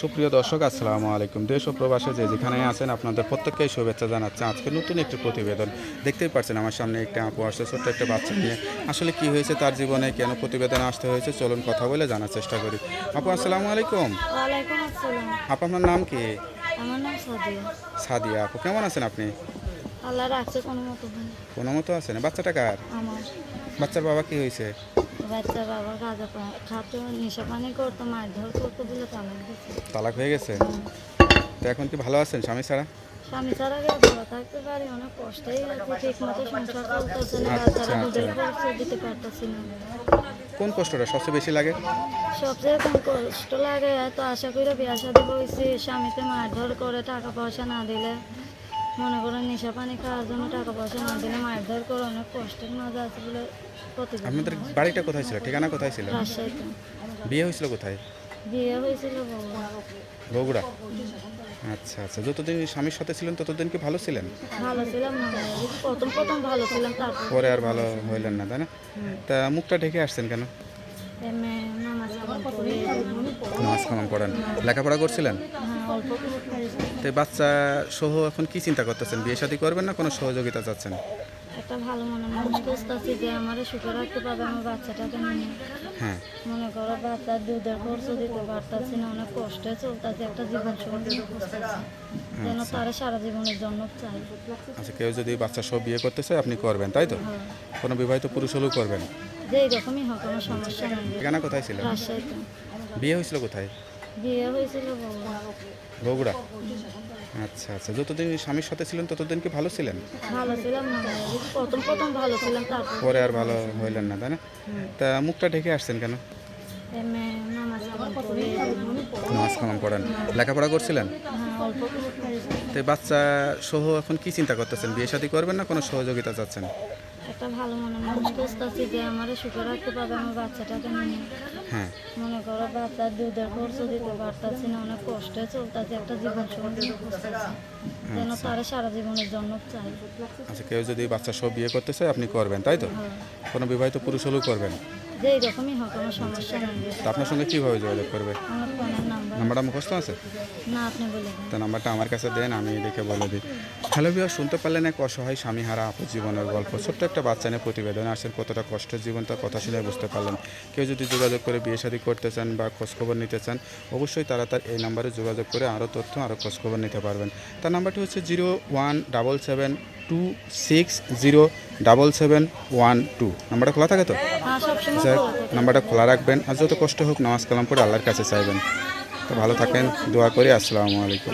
সুপ্রিয় দর্শক আসসালামু আলাইকুম। দেশ ও প্রবাসে যে যেখানে আছেন আপনাদের প্রত্যেককেই শুভেচ্ছা জানাচ্ছে। আজকে নতুন একটি প্রতিবেদন। দেখতেই পাচ্ছেন আমার সামনে একটা আপু আসছে ছোট্ট একটা বাচ্চা নিয়ে। আসলে কি হয়েছে তার জীবনে কেন প্রতিবেদন আসতে হয়েছে চলুন কথা বলে জানার চেষ্টা করি। আপু আসসালামু আলাইকুম। আপু আপনার নাম কি? সাদিয়া। আপু কেমন আছেন আপনি? কোনো মতো ভাই কোনো মতো আছেন বাচ্চাটা কার? বাচ্চার বাবা কি হয়েছে? বাচ্চা বাবা গাঁজা খাতো নেশা পানি করতো মারধর করতো বলে তালাক দিচ্ছে তালাক হয়ে গেছে? তো এখন কি ভালো আছেন স্বামী ছাড়া? স্বামী ছাড়া গিয়ে ভালো থাকতে পারি? অনেক কষ্টই আছে ঠিক মতো সংসার চলতেছে না আচ্ছা, বাচ্চারা দুধের আচ্ছা। খরচ দিতে পারতেছি না। কোন কষ্টটা সবচেয়ে বেশি লাগে? সবচেয়ে কম কষ্ট লাগে তো আশা করি বিয়া শাদি হয়েছে স্বামীকে মারধর করে টাকা পয়সা না দিলে মনে করেন নেশা পানি খাওয়ার জন্য টাকা পয়সা না দিলে মারধর করে অনেক কষ্টের মাঝে আছে বলে আপনাদের বাড়িটা কোথায় ছিল? ঠিকানা কোথায় ছিল? রাজশাহীতে। বিয়ে হয়েছিল কোথায়? বিয়ে হয়েছিল বগুড়া। আচ্ছা আচ্ছা। যতদিন স্বামীর সাথে ছিলেন ততদিন কি ভালো ছিলেন? ভালো ছিলাম প্রথম প্রথম ভালো ছিলাম তারপর পরে আর ভালো হইলেন না তাই না? তা মুখটা ঢেকে আসছেন কেন? নামাজ কালাম পড়েন। লেখাপড়া করছিলেন? হ্যাঁ অল্প কিছু করেছি। তো বাচ্চা সহ এখন কি চিন্তা করতেছেন? বিয়ে শাদী করবেন না কোনো সহযোগিতা চাচ্ছেন? একটা ভালো মনে মানুষ খুঁজতেছি যে আমার সুখে রাখতে পারবে আমার বাচ্চাটাকে নিয়ে। হ্যাঁ। মনে করো বাচ্চার দুধের খরচ দিতে পারতাছি না অনেক কষ্টে চলতেছে একটা জীবন সঙ্গী যেন তারা সারা জীবনের জন্য চাই। আচ্ছা কেউ যদি বাচ্চা সহ বিয়ে করতে চায় আপনি করবেন তাই তো? হ্যাঁ। কোনো বিবাহিত পুরুষ হলেও করবেন। যে এইরকমই হোক কোনো সমস্যা নেই। ঠিকানা কোথায় ছিল? বিয়ে হয়েছিল কোথায়? বিয়ে হয়েছিল বগুড়া? আচ্ছা আচ্ছা। যতদিন স্বামীর সাথে ছিলেন ততদিন কি ভালো ছিলেন? ভালো ছিলাম না প্রথম প্রথম ভালো ছিলাম তারপর পরে আর ভালো হইলেন না তাই না? তা মুখটা ঢেকে আসছেন কেন? নামাজ কালাম পড়ে পড়েন লেখাপড়া করছিলেন? হ্যাঁ। তো বাচ্চা সহ এখন কি চিন্তা করতেছেন? বিয়ে শাদী করবেন না কোনো সহযোগিতা চাচ্ছেন? একটা ভালো মনে মানুষ খুঁজতেছি যে আমার সুখে রাখতে পারবে আমার বাচ্চাটাকে নিয়ে। হ্যাঁ। মনে করো বাচ্চার দুধের খরচ দিতে পারতাছি না অনেক কষ্টে চলতেছে একটা জীবন সঙ্গী খুঁজতেছি। যেন তারা সারা জীবনের জন্য চাই। আচ্ছা কেউ যদি বাচ্চা সহ বিয়ে করতে চায় আপনি করবেন তাই তো? হ্যাঁ। কোনো বিবাহিত পুরুষ হলেও করবেন। যে এইরকমই হোক কোনো সমস্যা নেই। তা আপনার সঙ্গে কীভাবে যোগাযোগ করবে? আমার ফোনের নাম্বার। নাম্বারটা মুখস্থ আছে? না আপনি বলে দেন। তো নাম্বারটা আমার কাছে দেন আমি দেখে বলে দিই। হ্যালো বিয়া শুনতে পারলেন এক অসহায় স্বামীহারা আপু জীবনের গল্প। ছোট্ট একটা বাচ্চা নিয়ে প্রতিবেদন আসেন কতটা কষ্টের জীবনটা কথা শুনে বুঝতে পারলেন। কেউ যদি যোগাযোগ করে বিয়ে শাদী করতে চান বা খোঁজখবর নিতে চান অবশ্যই তারা তার এই নাম্বারে যোগাযোগ করে আরও তথ্য আরও খোঁজখবর নিতে পারবেন। তার নাম্বারটি হচ্ছে zero one double seven two six zero double seven one two নাম্বারটা খোলা থাকে তো? হ্যাঁ থাকে। নাম্বারটা খোলা রাখবেন আর যত কষ্ট হোক নামাজ কালাম করে আল্লাহর কাছে চাইবেন। তো ভালো থাকেন দোয়া করি আসসালামু আলাইকুম।